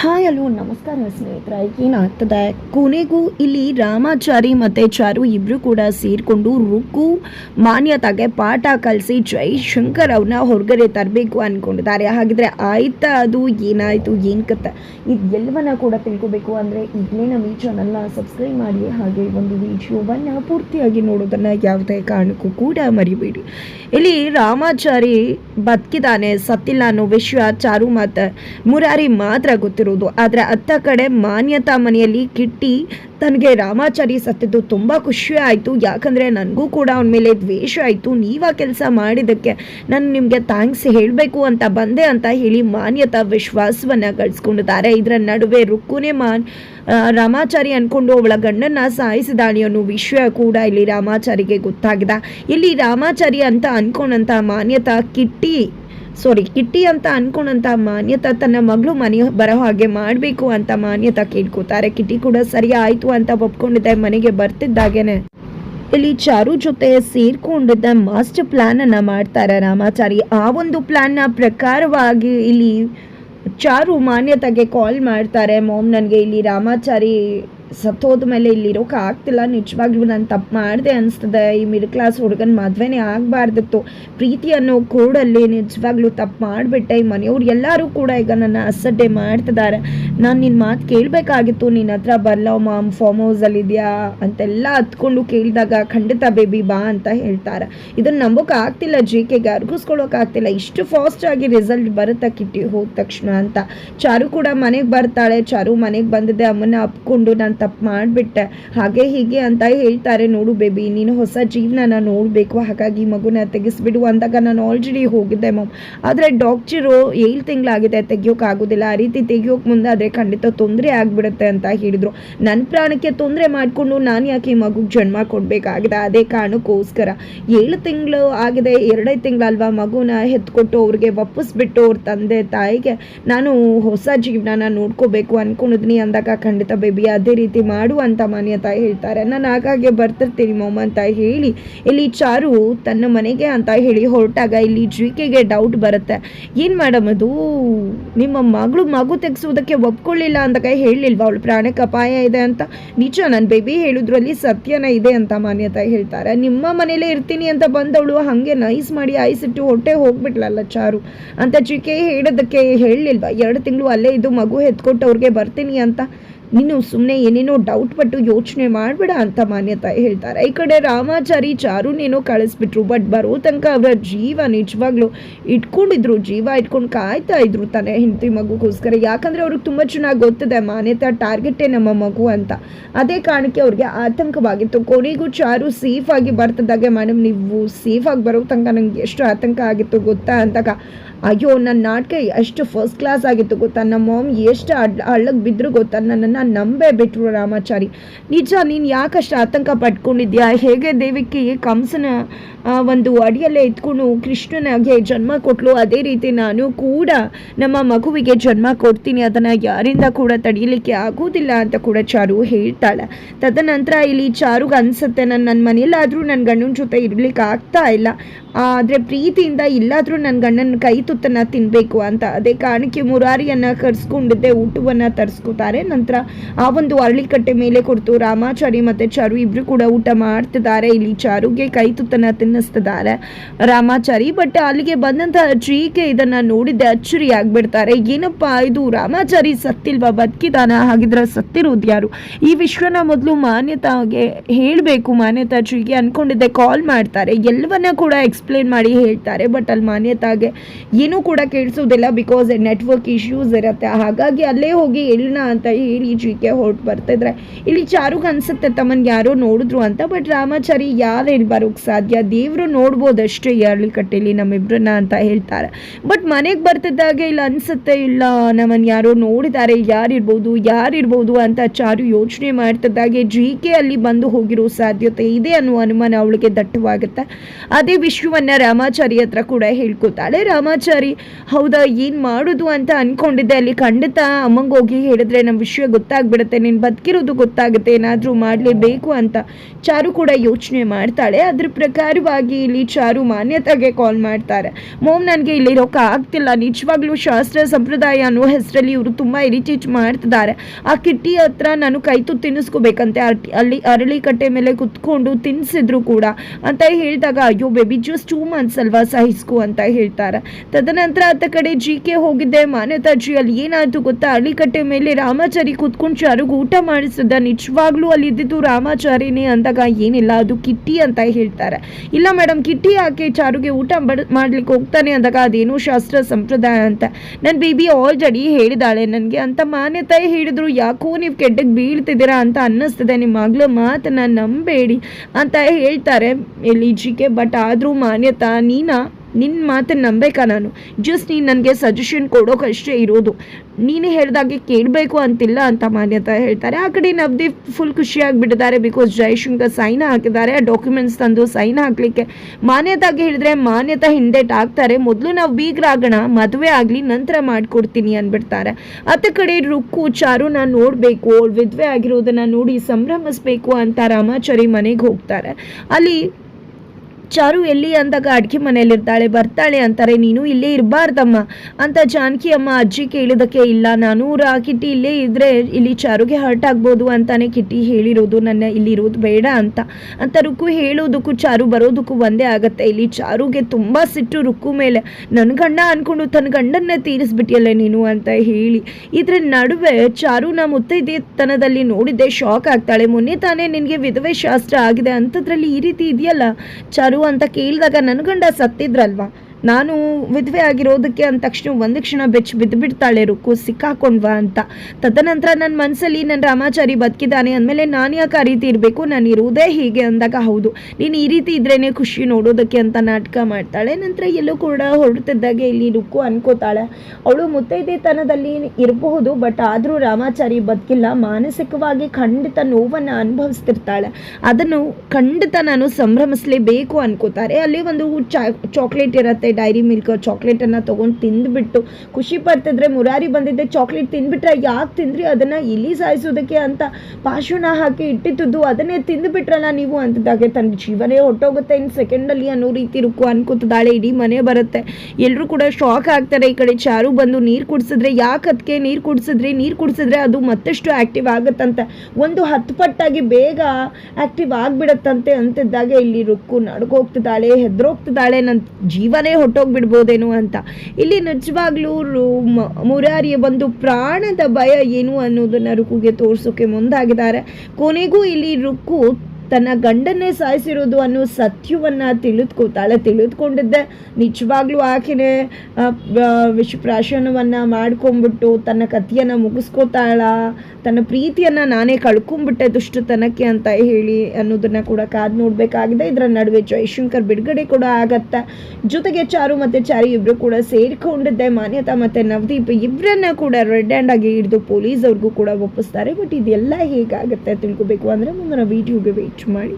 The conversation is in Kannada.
ಹಾಯ್ ಅಲೋ ನಮಸ್ಕಾರ ಸ್ನೇಹಿತರ. ಏನಾಗ್ತದೆ? ಕೊನೆಗೂ ಇಲ್ಲಿ ರಾಮಾಚಾರಿ ಮತ್ತು ಚಾರು ಇಬ್ಬರು ಕೂಡ ಸೇರಿಕೊಂಡು ರುಕ್ಕು ಮಾನ್ಯತಾಗೆ ಪಾಠ ಕಲಿಸಿ ಜೈ ಶಂಕರ್ ಅವ್ರನ್ನ ಹೊರಗಡೆ ತರಬೇಕು ಅಂದ್ಕೊಂಡಿದ್ದಾರೆ ಹಾಗಿದ್ರೆ ಆಯ್ತಾ ಅದು? ಏನಾಯಿತು? ಏನು ಕತೆ? ಇದೆಲ್ಲವನ್ನ ಕೂಡ ತಿಳ್ಕೊಬೇಕು ಅಂದರೆ ಈಗಲೇ ನಮ್ಮ ಈ ಚಾನಲ್ನ ಸಬ್ಸ್ಕ್ರೈಬ್ ಮಾಡಿ. ಹಾಗೆ ಒಂದು ವಿಡಿಯೋವನ್ನು ಪೂರ್ತಿಯಾಗಿ ನೋಡೋದನ್ನು ಯಾವುದೇ ಕಾರಣಕ್ಕೂ ಕೂಡ ಮರಿಬೇಡಿ. ಇಲ್ಲಿ ರಾಮಾಚಾರಿ ಬದುಕಿದ್ದಾನೆ. ಸತ್ತಿಲ್ಲ ಅನ್ನೋ ವಿಷಯ ಚಾರು ಮತ್ತು ಮುರಾರಿ ಮಾತ್ರ ಗೊತ್ತಿರೋದು ಆದರೆ ಅತ್ತ ಕಡೆ ಮಾನ್ಯತಾ ಮನೆಯಲ್ಲಿ ಕಿಟ್ಟಿ ತನಗೆ ರಾಮಾಚಾರಿ ಸತ್ತಿದ್ದು ತುಂಬ ಖುಷಿ ಆಯಿತು. ಯಾಕಂದರೆ ನನಗೂ ಕೂಡ ಅವನ ಮೇಲೆ ದ್ವೇಷ ಆಯಿತು. ನೀವ ಕೆಲಸ ಮಾಡಿದ್ದಕ್ಕೆ ನಾನು ನಿಮಗೆ ಥ್ಯಾಂಕ್ಸ್ ಹೇಳಬೇಕು ಅಂತ ಬಂದೆ ಅಂತ ಹೇಳಿ ಮಾನ್ಯತಾ ವಿಶ್ವಾಸವನ್ನು ಗಳಿಸ್ಕೊಂಡಿದ್ದಾರೆ. ಇದರ ನಡುವೆ ರುಕ್ಕುನೇ ಮಾನ್ ರಾಮಾಚಾರಿ ಅಂದ್ಕೊಂಡು ಅವಳ ಗಂಡನ್ನ ಸಾಯಿಸಿದಾಳೆ ಅನ್ನೋ ವಿಷಯ ಕೂಡ ಇಲ್ಲಿ ರಾಮಾಚಾರಿಗೆ ಗೊತ್ತಾಗಿದೆ. ಇಲ್ಲಿ ರಾಮಾಚಾರಿ ಅಂತ ಅಂದ್ಕೊಂಡಂಥ ಮಾನ್ಯತಾ ಕಿಟ್ಟಿ ಸಾರಿ ಕಿಟ್ಟಿ ಅಂತ ಅನ್ಕೊಂಡಂತ ಮಾನ್ಯತಾ ತನ್ನ ಮಗಳು ಮನೆ ಬರೋ ಹಾಗೆ ಮಾಡಬೇಕು ಅಂತ ಮಾನ್ಯತಾ ಕೇಳ್ಕೊತಾರೆ. ಕಿಟ್ಟಿ ಕೂಡ ಸರಿ ಆಯ್ತು ಅಂತ ಒಪ್ಕೊಂಡಿದ್ದೆ, ಮನೆಗೆ ಬರ್ತಿದ್ದಾಗೇನೆ. ಇಲ್ಲಿ ಚಾರು ಜೊತೆ ಸೇರ್ಕೊಂಡಿದ್ದ ಮಾಸ್ಟರ್ ಪ್ಲಾನ್ ಅನ್ನ ಮಾಡ್ತಾರೆ ರಾಮಾಚಾರಿ. ಆ ಒಂದು ಪ್ಲಾನ್ನ ಪ್ರಕಾರವಾಗಿ ಇಲ್ಲಿ ಚಾರು ಮಾನ್ಯತೆಗೆ ಕಾಲ್ ಮಾಡ್ತಾರೆ. ಮೋಮ್ ನನಗೆ ಇಲ್ಲಿ ರಾಮಾಚಾರಿ ಸತ್ತೋದ ಮೇಲೆ ಇಲ್ಲಿರೋಕೆ ಆಗ್ತಿಲ್ಲ. ನಿಜವಾಗ್ಲೂ ನಾನು ತಪ್ಪು ಮಾಡಿದೆ ಅನಿಸ್ತದೆ. ಈ ಮಿಡಲ್ ಕ್ಲಾಸ್ ಹುಡುಗನ ಮದುವೆನೇ ಆಗಬಾರ್ದಿತ್ತು. ಪ್ರೀತಿ ಅನ್ನೋ ಕೋಡಲ್ಲಿ ನಿಜವಾಗ್ಲೂ ತಪ್ಪು ಮಾಡಿಬಿಟ್ಟೆ. ಈ ಮನೆಯವ್ರು ಎಲ್ಲರೂ ಕೂಡ ಈಗ ನನ್ನ ಅಸಡ್ಡೆ ಮಾಡ್ತಿದ್ದಾರೆ ನಾನು ನಿನ್ನ ಮಾತು ಕೇಳಬೇಕಾಗಿತ್ತು. ನಿನ್ನ ಹತ್ರ ಬರಲ್ಲ ಮಾಮ್, ಫಾರ್ಮ್ ಹೌಸಲ್ಲಿ ಇದೆಯಾ ಅಂತೆಲ್ಲ ಹತ್ಕೊಂಡು ಕೇಳಿದಾಗ, ಖಂಡಿತ ಬೇಬಿ, ಬಾ ಅಂತ ಹೇಳ್ತಾರೆ. ಇದನ್ನು ನಂಬೋಕೆ ಆಗ್ತಿಲ್ಲ. ಜಿ ಕೆಗೆ ಅರ್ಗಿಸ್ಕೊಳ್ಳೋಕೆ ಆಗ್ತಿಲ್ಲ. ಇಷ್ಟು ಫಾಸ್ಟ್ ಆಗಿ ರಿಸಲ್ಟ್ ಬರುತ್ತಾ ಕಿಟ್ಟಿ ಹೋದ ತಕ್ಷಣ ಅಂತ. ಚಾರು ಕೂಡ ಮನೆಗೆ ಬರ್ತಾಳೆ. ಚಾರು ಮನೆಗೆ ಬಂದಿದೆ ಅಮ್ಮನ ಅಪ್ಕೊಂಡು ನಾನು ತಪ್ಪು ಮಾಡಿಬಿಟ್ಟೆ. ಹಾಗೆ ಹೀಗೆ ಅಂತ ಹೇಳ್ತಾರೆ. ನೋಡು ಬೇಬಿ ನೀನು ಹೊಸ ಜೀವನನ ನೋಡಬೇಕು. ಹಾಗಾಗಿ ಮಗುನ ತೆಗೆಸ್ಬಿಡು ಅಂದಾಗ ನಾನು ಆಲ್ರೆಡಿ ಹೋಗಿದ್ದೆ ಮ್ಯಾಮ್ ಆದರೆ ಡಾಕ್ಟರು ಏಳು ತಿಂಗಳಾಗಿದೆ ತೆಗಿಯೋಕ್ಕಾಗೋದಿಲ್ಲ ಆ ರೀತಿ ತೆಗಿಯೋಕೆ ಮುಂದೆ ಆದರೆ ಖಂಡಿತ ತೊಂದರೆ ಆಗಿಬಿಡುತ್ತೆ ಅಂತ ಹೇಳಿದರು. ನನ್ನ ಪ್ರಾಣಕ್ಕೆ ತೊಂದರೆ ಮಾಡಿಕೊಂಡು ನಾನು ಯಾಕೆ ಈ ಮಗುಗೆ ಜನ್ಮ ಕೊಡಬೇಕಾಗಿದೆ? ಅದೇ ಕಾರಣಕ್ಕೋಸ್ಕರ. ಏಳು ತಿಂಗಳು ಆಗಿದೆ, ಎರಡೇ ತಿಂಗಳಲ್ವಾ? ಮಗುನ ಎತ್ಕೊಟ್ಟು ಅವ್ರಿಗೆ ವಾಪಸ್ಬಿಟ್ಟು ಅವ್ರ ತಂದೆ ತಾಯಿಗೆ, ನಾನು ಹೊಸ ಜೀವನನ ನೋಡ್ಕೋಬೇಕು ಅನ್ಕೊಂಡಿದ್ನಿ ಅಂದಾಗ ಖಂಡಿತ ಬೇಬಿ ಅದೇ ರೀತಿ ಮಾಡು ಅಂತ ತಾಯಿ ಹೇಳ್ತಾರೆ. ನಾನು ಆಗಾಗ್ಗೆ ಬರ್ತಿರ್ತೀನಿ ಮೊಮ್ಮ ಅಂತ ಹೇಳಿ, ಇಲ್ಲಿ ಚಾರು ತನ್ನ ಮನೆಗೆ ಅಂತ ಹೇಳಿ ಹೊರಟಾಗ ಇಲ್ಲಿ ಜಿ ಕೆಗೆ ಡೌಟ್ ಬರುತ್ತೆ. ಏನು ಮೇಡಮ್ ಅದು? ನಿಮ್ಮ ಮಗಳು ಮಗು ತೆಗೆಸೋದಕ್ಕೆ ಒಪ್ಕೊಳ್ಳಿಲ್ಲ ಅಂತ ಕೈ ಹೇಳಿಲ್ವಾ? ಅವಳು ಪ್ರಾಣಕ್ಕೆ ಅಪಾಯ ಇದೆ ಅಂತ? ನಿಜ ನನ್ನ ಬೇಬಿ ಹೇಳಿದ್ರಲ್ಲಿ ಸತ್ಯನ ಇದೆ ಅಂತ ಮಾನ್ಯತಾ ಹೇಳ್ತಾರೆ. ನಿಮ್ಮ ಮನೇಲೇ ಇರ್ತೀನಿ ಅಂತ ಬಂದವಳು ಹಾಗೆ ನೈಸ್ ಮಾಡಿ ಐಸಿಟ್ಟು ಹೊಟ್ಟೆ ಹೋಗ್ಬಿಟ್ಲಲ್ಲ ಚಾರು? ಅಂತ ಜಿಕೆ ಹೇಳೋದಕ್ಕೆ ಹೇಳಲಿಲ್ವಾ ಎರಡು ತಿಂಗಳು ಅಲ್ಲೇ ಇದು ಮಗು ಎತ್ಕೊಟ್ಟು ಅವ್ರಿಗೆ ಬರ್ತೀನಿ ಅಂತ? ನೀನು ಸುಮ್ಮನೆ ಏನೇನೋ ಡೌಟ್ ಪಟ್ಟು ಯೋಚನೆ ಮಾಡಬೇಡ ಅಂತ ಮಾನ್ಯತಾ ಹೇಳ್ತಾರೆ. ಈ ಕಡೆ ರಾಮಾಚಾರಿ ಚಾರುನೇನೋ ಕಳಿಸ್ಬಿಟ್ರು ಬಟ್ ಬರೋ ತನಕ ಅವರ ಜೀವ ನಿಜವಾಗ್ಲೂ ಇಟ್ಕೊಂಡಿದ್ರು, ಜೀವ ಇಟ್ಕೊಂಡು ಕಾಯ್ತಾ ಇದ್ರು ತಾನೆ ಹೆಂಡತಿ ಮಗುಗೋಸ್ಕರ. ಯಾಕಂದ್ರೆ ಅವ್ರಿಗೆ ತುಂಬ ಚೆನ್ನಾಗಿ ಗೊತ್ತಿದೆ ಮಾನ್ಯತಾ ಟಾರ್ಗೆಟೇ ನಮ್ಮ ಮಗು ಅಂತ. ಅದೇ ಕಾರಣಕ್ಕೆ ಅವ್ರಿಗೆ ಆತಂಕವಾಗಿತ್ತು. ಕೊನೆಗೂ ಚಾರು ಸೇಫ್ ಆಗಿ ಬರ್ತದಾಗೆ ಮೇಡಮ್ ನೀವು ಸೇಫ್ ಆಗಿ ಬರೋ ತನಕ ನಂಗೆ ಎಷ್ಟು ಆತಂಕ ಆಗಿತ್ತು ಗೊತ್ತಾ ಅಂತಕ ಅಯ್ಯೋ ನನ್ನ ನಾಟಕ ಎಷ್ಟು ಫಸ್ಟ್ ಕ್ಲಾಸ್ ಆಗಿತ್ತು ಗೊತ್ತಾ? ನಮ್ಮ ಮಾಮ್ ಎಷ್ಟು ಅಡ್ ಹಳ್ಳಕ್ಕೆ ಬಿದ್ದರು ಗೊತ್ತಾ? ನನ್ನನ್ನು ನಂಬೇ ಬಿಟ್ರು ರಾಮಾಚಾರಿ. ನಿಜ, ನೀನು ಯಾಕಷ್ಟು ಆತಂಕ ಪಟ್ಕೊಂಡಿದ್ಯಾ? ಹೇಗೆ ದೇವಿಕೆ ಕಂಸನ ಒಂದು ಅಡಿಯಲ್ಲೇ ಎತ್ಕೊಂಡು ಕೃಷ್ಣನಾಗೆ ಜನ್ಮ ಕೊಟ್ಲು? ಅದೇ ರೀತಿ ನಾನು ಕೂಡ ನಮ್ಮ ಮಗುವಿಗೆ ಜನ್ಮ ಕೊಡ್ತೀನಿ. ಅದನ್ನು ಯಾರಿಂದ ಕೂಡ ತಡೀಲಿಕ್ಕೆ ಆಗೋದಿಲ್ಲ ಅಂತ ಕೂಡ ಚಾರು ಹೇಳ್ತಾಳೆ. ತದನಂತರ ಇಲ್ಲಿ ಚಾರುಗೆ ಅನಿಸುತ್ತೆ, ನಾನು ನನ್ನ ಮನೆಯಲ್ಲಾದರೂ ನನ್ನ ಗಂಡನ ಜೊತೆ ಇರಲಿಕ್ಕೆ ಆಗ್ತಾ ಇಲ್ಲ. ಆದರೆ ಪ್ರೀತಿಯಿಂದ ಇಲ್ಲಾದರೂ ನನ್ನ ಗಂಡನ ಕೈ ತುತ್ತನ್ನು ತಿನ್ನಬೇಕು ಅಂತ. ಅದೇ ಕಾರಣಕ್ಕೆ ಮುರಾರಿಯನ್ನು ಕರ್ಸ್ಕೊಂಡಿದ್ದೆ, ಊಟವನ್ನು ತರಿಸ್ಕೊತಾರೆ. ನಂತರ ಆ ಒಂದು ಅರಳಿಕಟ್ಟೆ ಮೇಲೆ ಕೊಡ್ತು ರಾಮಾಚಾರಿ ಮತ್ತೆ ಚಾರು ಇಬ್ರು ಕೂಡ ಊಟ ಮಾಡ್ತಿದ್ದಾರೆ. ಇಲ್ಲಿ ಚಾರುಗೆ ಕೈ ತುತ್ತನ ತಿನ್ನಿಸ್ತಿದ್ದಾರೆ ರಾಮಾಚಾರಿ. ಬಟ್ ಅಲ್ಲಿಗೆ ಬಂದಂತಹ ಜೀಗೆ ಇದನ್ನ ನೋಡಿದ್ದೆ, ಅಚ್ಚರಿ ಆಗ್ಬಿಡ್ತಾರೆ. ಏನಪ್ಪ ಇದು? ರಾಮಾಚಾರಿ ಸತ್ತಿಲ್ವಾ? ಬದುಕಿದಾನ? ಹಾಗಿದ್ರೆ ಸತ್ತಿರೋದು ಯಾರು? ಈ ವಿಶ್ವನ ಮೊದಲು ಮಾನ್ಯತಾಗೆ ಹೇಳಬೇಕು. ಮಾನ್ಯತಾ ಜೀಗೆ ಅನ್ಕೊಂಡಿದ್ದೆ ಕಾಲ್ ಮಾಡ್ತಾರೆ. ಎಲ್ಲವನ್ನ ಕೂಡ ಎಕ್ಸ್ಪ್ಲೇನ್ ಮಾಡಿ ಹೇಳ್ತಾರೆ. ಬಟ್ ಅಲ್ಲಿ ಮಾನ್ಯತಾಗೆ ಏನೂ ಕೂಡ ಕೇಳಿಸೋದಿಲ್ಲ ಬಿಕಾಸ್ ನೆಟ್ವರ್ಕ್ ಇಶ್ಯೂಸ್ ಇರುತ್ತೆ. ಹಾಗಾಗಿ ಅಲ್ಲೇ ಹೋಗಿ ಹೇಳೋಣ ಅಂತ ಹೇಳಿ ಜಿಗೆ ಹೊರಟು ಬರ್ತಿದ್ರೆ ಇಲ್ಲಿ ಚಾರುಗ್ ಅನ್ಸುತ್ತೆ, ತಮ್ಮನ್ ಯಾರೋ ನೋಡಿದ್ರು ಅಂತ. ಬಟ್ ರಾಮಾಚಾರಿ ಯಾರು ಹೇಳಿ ಬರೋಕ್ ಸಾಧ್ಯ? ದೇವರು ನೋಡ್ಬೋದಷ್ಟೇ ಯಾರ್ಲಿ ಕಟ್ಟೆಲಿ ನಮ್ಮಿಬ್ರನ್ನ ಅಂತ ಹೇಳ್ತಾರೆ. ಬಟ್ ಮನೆಗೆ ಬರ್ತಿದ್ದಾಗ ಇಲ್ಲಿ ಅನ್ಸುತ್ತೆ, ಇಲ್ಲ ನಮ್ಮನ್ನು ಯಾರೋ ನೋಡಿದ್ದಾರೆ ಯಾರಿರ್ಬೋದು ಯಾರಿರ್ಬೋದು ಅಂತ ಚಾರು ಯೋಚನೆ ಮಾಡ್ತಿದ್ದಾಗೆ. ಜಿ ಕೆ ಅಲ್ಲಿ ಬಂದು ಹೋಗಿರೋ ಸಾಧ್ಯತೆ ಇದೆ ಅನ್ನುವ ಅನುಮಾನ ಅವಳಿಗೆ ದಟ್ಟವಾಗುತ್ತೆ. ಅದೇ ವಿಷಯವನ್ನ ರಾಮಾಚಾರಿ ಹತ್ರ ಕೂಡ ಹೇಳ್ಕೊತಾಳೆ. ರಾಮಾಚಾರಿ, ಹೌದಾ, ಏನು ಮಾಡೋದು ಅಂತ ಅನ್ಕೊಂಡಿದ್ದೆ. ಅಲ್ಲಿ ಖಂಡಿತ ಅಮ್ಮಂಗೆ ಹೋಗಿ ಹೇಳಿದ್ರೆ ನಮ್ಮ ವಿಷಯ ಗೊತ್ತಾಗ ಗೊತ್ತಾಗ್ಬಿಡುತ್ತೆ. ನಿನ್ ಬದುಕಿರೋದು ಗೊತ್ತಾಗುತ್ತೆ. ಏನಾದರೂ ಮಾಡಲೇಬೇಕು ಅಂತ ಚಾರು ಕೂಡ ಯೋಚನೆ ಮಾಡ್ತಾಳೆ. ಅದ್ರ ಪ್ರಕಾರವಾಗಿ ಇಲ್ಲಿ ಚಾರು ಮಾನ್ಯತೆಗೆ ಕಾಲ್ ಮಾಡ್ತಾರೆ. ಮೋಮ್ ನನಗೆ ರೊಕ್ಕ ಆಗ್ತಿಲ್ಲ. ನಿಜವಾಗ್ಲೂ ಶಾಸ್ತ್ರ ಸಂಪ್ರದಾಯ ಅನ್ನೋ ಹೆಸರಲ್ಲಿ ಇವರು ತುಂಬಾ ಇರಿಟೇಟ್ ಮಾಡ್ತಿದ್ದಾರೆ. ಆ ಕಿಟ್ಟಿ ಹತ್ರ ನಾನು ಕೈತು ತಿನ್ನಿಸ್ಕೋಬೇಕಂತೆ. ಅಲ್ಲಿ ಅರಳಿ ಕಟ್ಟೆ ಮೇಲೆ ಕುತ್ಕೊಂಡು ತಿನ್ನಿಸಿದ್ರು ಕೂಡ ಅಂತ ಹೇಳಿದಾಗ, ಅಯ್ಯೋ ಬೇಬಿ ಜಸ್ಟ್ ಟೂ ಮಂತ್ಸ್ ಅಲ್ವಾ ಸಹಿಸ್ಕು ಅಂತ ಹೇಳ್ತಾರೆ. ತದನಂತರ ಆತ ಕಡೆ ಜಿ ಕೆ ಹೋಗಿದ್ದೆ. ಮಾನ್ಯತಾಜಿ ಅಲ್ಲಿ ಏನಾಯ್ತು ಗೊತ್ತಾ? ಅಳಿಕಟ್ಟೆ ಮೇಲೆ ರಾಮಾಚಾರಿ ಕುತ್ಕೊಂಡು ಚಾರುಗೆ ಊಟ ಮಾಡಿಸಿದ ನಿಜವಾಗ್ಲೂ ಅಲ್ಲಿ ಇದ್ದಿದ್ದು ರಾಮಾಚಾರಿನೇ ಅಂದಾಗ ಏನಿಲ್ಲ, ಅದು ಕಿಟ್ಟಿ ಅಂತ ಹೇಳ್ತಾರೆ. ಇಲ್ಲ ಮೇಡಮ್ ಕಿಟ್ಟಿ ಯಾಕೆ ಚಾರುಗೆ ಊಟ ಮಾಡ್ಲಿಕ್ಕೆ ಹೋಗ್ತಾನೆ ಅಂದಾಗ ಅದೇನು ಶಾಸ್ತ್ರ ಸಂಪ್ರದಾಯ ಅಂತ. ನನ್ನ ಬೇಬಿ ಆಲ್ರೆಡಿ ಹೇಳಿದಾಳೆ, ನನಗೆ ಅಂತ ಮಾನ್ಯತೆ ಹೇಳಿದ್ರು, ಯಾಕೋ ನೀವು ಕೆಡ್ಡಕ್ಕೆ ಬೀಳ್ತಿದ್ದೀರಾ ಅಂತ ಅನ್ನಿಸ್ತದೆ, ನಿಮ್ಮ ಮಗಳ ಮಾತನ್ನ ನಂಬೇಡಿ ಅಂತ ಹೇಳ್ತಾರೆ ಜಿಕೆ ಬಟ್ ಆದರೂ ಮಾನ್ಯತಾ, ನೀನಾ? ನಿನ್ನ ಮಾತನ್ನು ನಂಬೇಕಾ ನಾನು. ಜಸ್ಟ್ ನೀನು ನನಗೆ ಸಜೆಷನ್ ಕೊಡೋಕಷ್ಟೇ ಇರೋದು. ನೀನೇ ಹೇಳಿದಾಗೆ ಕೇಳಬೇಕು ಅಂತಿಲ್ಲ ಅಂತ ಮಾನ್ಯತಾ ಹೇಳ್ತಾರೆ. ಆ ಕಡೆ ನವದೀಪ್ ಫುಲ್ ಖುಷಿಯಾಗಿಬಿಟ್ಟಿದ್ದಾರೆ ಬಿಕಾಸ್ ಜಯಶಂಕರ್ ಸೈನ್ ಹಾಕಿದ್ದಾರೆ. ಆ ಡಾಕ್ಯುಮೆಂಟ್ಸ್ ತಂದು ಸೈನ್ ಹಾಕಲಿಕ್ಕೆ ಮಾನ್ಯತಾಗೆ ಹೇಳಿದ್ರೆ ಮಾನ್ಯತಾ ಹಿಂದೆಟ್ ಆಗ್ತಾರೆ. ಮೊದಲು ನಾವು ಬೀಗ್ರಾಗೋಣ ಮದುವೆ ಆಗಲಿ, ನಂತರ ಮಾಡಿಕೊಡ್ತೀನಿ ಅಂದ್ಬಿಡ್ತಾರೆ. ಅತ್ತ ಕಡೆ ರುಕ್ಕು, ಚಾರುನ ನೋಡಬೇಕು ಅವಳು ವಿಧವೆ ಆಗಿರೋದನ್ನು ನೋಡಿ ಸಂಭ್ರಮಿಸ್ಬೇಕು ಅಂತ ರಾಮಾಚಾರಿ ಮನೆಗೆ ಹೋಗ್ತಾರೆ. ಅಲ್ಲಿ ಚಾರು ಎಲ್ಲಿ ಅಂದಾಗ ಅಡುಗೆ ಮನೆಯಲ್ಲಿರ್ತಾಳೆ, ಬರ್ತಾಳೆ ಅಂತಾರೆ, ನೀನು ಇಲ್ಲೇ ಇರಬಾರ್ದಮ್ಮ ಅಂತ ಜಾನಕಿ ಅಮ್ಮ ಅಜ್ಜಿ ಕೇಳಿದಕ್ಕೆ, ಇಲ್ಲ, ನಾನು ರಾ ಕಿಟ್ಟಿ ಇಲ್ಲೇ ಇದ್ರೆ ಇಲ್ಲಿ ಚಾರುಗೆ ಹರ್ಟ್ ಆಗ್ಬೋದು ಅಂತಾನೆ ಕಿಟ್ಟಿ ಹೇಳಿರೋದು, ನನ್ನ ಇಲ್ಲಿ ಇರೋದು ಬೇಡ ಅಂತ. ಅಂತ ರುಕ್ಕು ಹೇಳೋದಕ್ಕೂ, ಚಾರು ಬರೋದಕ್ಕೂ ಒಂದೇ ಆಗತ್ತೆ. ಇಲ್ಲಿ ಚಾರುಗೆ ತುಂಬ ಸಿಟ್ಟು ರುಕ್ಕು ಮೇಲೆ. ನನ್ನ ಗಂಡ ಅನ್ಕೊಂಡು ತನ್ನ ಗಂಡನ್ನ ತೀರಿಸ್ಬಿಟ್ಟಿಯಲ್ಲ ನೀನು ಅಂತ ಹೇಳಿ. ಇದ್ರ ನಡುವೆ ಚಾರು ನಮ್ಮ ಮುತ್ತೈದೆತನದಲ್ಲಿ ನೋಡಿದ್ದೆ ಶಾಕ್ ಆಗ್ತಾಳೆ. ಮೊನ್ನೆ ತಾನೇ ನಿನಗೆ ವಿಧವೆ ಶಾಸ್ತ್ರ ಆಗಿದೆ, ಅಂಥದ್ರಲ್ಲಿ ಈ ರೀತಿ ಇದೆಯಲ್ಲ? ಚಾರು ಅಂತ ಕೇಳಿದಾಗ ನನ್ನ ಗಂಡ ಸತ್ತಿದ್ರಲ್ವಾ? ನಾನು ವಿಧವೆ ಆಗಿರೋದಕ್ಕೆ ಅಂದ ತಕ್ಷಣ ಒಂದು ಕ್ಷಣ ಬೆಚ್ಚ ಬಿದ್ದು ಬಿಡ್ತಾಳೆ ರುಕ್ಕು, ಸಿಕ್ಕಾಕೊಂಡ್ವಾ ಅಂತ. ತದನಂತರ ನನ್ನ ಮನಸ್ಸಲ್ಲಿ ನನ್ನ ರಾಮಾಚಾರಿ ಬದುಕಿದ್ದಾನೆ ಅಂದಮೇಲೆ ನಾನು ಯಾಕೆ ಆ ರೀತಿ ಇರಬೇಕು? ನಾನು ಇರುವುದೇ ಹೀಗೆ ಅಂದಾಗ ಹೌದು. ನೀನು ಈ ರೀತಿ ಇದ್ರೇ ಖುಷಿ ನೋಡೋದಕ್ಕೆ ಅಂತ ನಾಟಕ ಮಾಡ್ತಾಳೆ. ನಂತರ ಎಲ್ಲೂ ಕೂಡ ಹೊರಡ್ತಿದ್ದಾಗೆ ಇಲ್ಲಿ ರುಕ್ಕು ಅನ್ಕೋತಾಳೆ. ಅವಳು ಮುತ್ತೈದೆತನದಲ್ಲಿ ಇರಬಹುದು, ಬಟ್ ಆದರೂ ರಾಮಾಚಾರಿ ಬದುಕಿಲ್ಲ. ಮಾನಸಿಕವಾಗಿ ಖಂಡಿತ ನೋವನ್ನು ಅನುಭವಿಸ್ತಿರ್ತಾಳೆ. ಅದನ್ನು ಖಂಡಿತ ನಾನು ಸಂಭ್ರಮಿಸಲೇಬೇಕು ಅನ್ಕೋತಾರೆ. ಅಲ್ಲಿ ಒಂದು ಚಾ ಚಾಕ್ಲೇಟ್ ಇರುತ್ತೆ. ಡೈರಿ ಮಿಲ್ಕ್ ಚಾಕ್ಲೇಟನ್ನು ತೊಗೊಂಡು ತಿಂದ್ಬಿಟ್ಟು ಖುಷಿ ಪಡ್ತಿದ್ರೆ, ಮುರಾರಿ ಬಂದಿದ್ದೆ ಚಾಕ್ಲೇಟ್ ತಿಂದ್ಬಿಟ್ರೆ ಯಾಕೆ ತಿಂದ್ರಿ? ಅದನ್ನು ಇಲ್ಲಿ ಸಾಯಿಸೋದಕ್ಕೆ ಅಂತ ಪಾಶುನ ಹಾಕಿ ಇಟ್ಟಿದ್ದು ಅದನ್ನೇ ತಿಂದುಬಿಟ್ರಲ್ಲ ನೀವು ಅಂತದಾಗೆ ತನ್ನ ಜೀವನೇ ಹೊಟ್ಟೋಗುತ್ತೆ ಇನ್ನು ಸೆಕೆಂಡಲ್ಲಿ ಅನ್ನೋ ರೀತಿ ರುಕ್ಕು ಅನ್ಕೋತಿದ್ದಾಳೆ. ಇಡೀ ಮನೆ ಬರುತ್ತೆ. ಎಲ್ಲರೂ ಕೂಡ ಶಾಕ್ ಆಗ್ತಾರೆ. ಈ ಕಡೆ ಚಾರು ಬಂದು ನೀರು ಕುಡಿಸಿದ್ರೆ ಯಾಕೆ ಅದಕ್ಕೆ ನೀರು ಕುಡಿಸಿದ್ರೆ? ನೀರು ಕುಡಿಸಿದ್ರೆ ಅದು ಮತ್ತಷ್ಟು ಆ್ಯಕ್ಟಿವ್ ಆಗುತ್ತಂತೆ. ಒಂದು ಹತ್ತು ಪಟ್ಟಾಗಿ ಬೇಗ ಆ್ಯಕ್ಟಿವ್ ಆಗಿಬಿಡತ್ತಂತೆ ಅಂತಿದ್ದಾಗ. ಇಲ್ಲಿ ರುಕ್ಕು ನಡ್ಕೋಗ್ತಿದ್ದಾಳೆ, ಹೆದ್ರೋಗ್ತಿದ್ದಾಳೆ. ನನ್ನ ಜೀವನೇ ಹೊಟ್ಟೋಗ್ಬಿಡ್ಬೋದೇನೋ ಅಂತ. ಇಲ್ಲಿ ನಿಜವಾಗ್ಲೂ ಮುರಾರಿಯ ಒಂದು ಪ್ರಾಣದ ಭಯ ಏನು ಅನ್ನೋದನ್ನ ರುಕ್ಕುಗೆ ತೋರ್ಸೋಕೆ ಮುಂದಾಗಿದ್ದಾರೆ. ಕೊನೆಗೂ ಇಲ್ಲಿ ರುಕ್ಕು ತನ್ನ ಗಂಡನ್ನೇ ಸಾಯಿಸಿರೋದು ಅನ್ನೋ ಸತ್ಯವನ್ನ ತಿಳಿದುಕೋತಾಳೆ ತಿಳಿದುಕೊಂಡಿದ್ದೆ. ನಿಜವಾಗ್ಲೂ ಆಕೆನೆ ವಿಷಪ್ರಾಶನವನ್ನ ಮಾಡ್ಕೊಂಡ್ಬಿಟ್ಟು ತನ್ನ ಕಥೆಯನ್ನು ಮುಗಿಸ್ಕೋತಾಳ ತನ್ನ ಪ್ರೀತಿಯನ್ನು ನಾನೇ ಕಳ್ಕೊಂಡ್ಬಿಟ್ಟೆ ದುಷ್ಟತನಕ್ಕೆ ಅಂತ ಹೇಳಿ ಅನ್ನೋದನ್ನು ಕೂಡ ಕಾದ್ ನೋಡಬೇಕಾಗಿದೆ. ಇದರ ನಡುವೆ ಜಯಶಂಕರ್ ಬಿಡುಗಡೆ ಕೂಡ ಆಗತ್ತೆ. ಜೊತೆಗೆ ಚಾರು ಮತ್ತು ಚಾರಿ ಇಬ್ರು ಕೂಡ ಸೇರಿಕೊಂಡಿದ್ದೆ. ಮಾನ್ಯತಾ ಮತ್ತು ನವದೀಪ್ ಇಬ್ಬರನ್ನ ಕೂಡ ರೆಡ್ ಹ್ಯಾಂಡ್ ಆಗಿ ಹಿಡಿದು ಪೊಲೀಸ್ ಅವ್ರಿಗೂ ಕೂಡ ಒಪ್ಪಿಸ್ತಾರೆ. ಬಟ್ ಇದೆಲ್ಲ ಹೇಗಾಗುತ್ತೆ ತಿಳ್ಕೊಬೇಕು ಅಂದರೆ ಮುಂದಿನ ವೀಡಿಯೋಗೆ ವೇಟ್ ಮಾಡಿ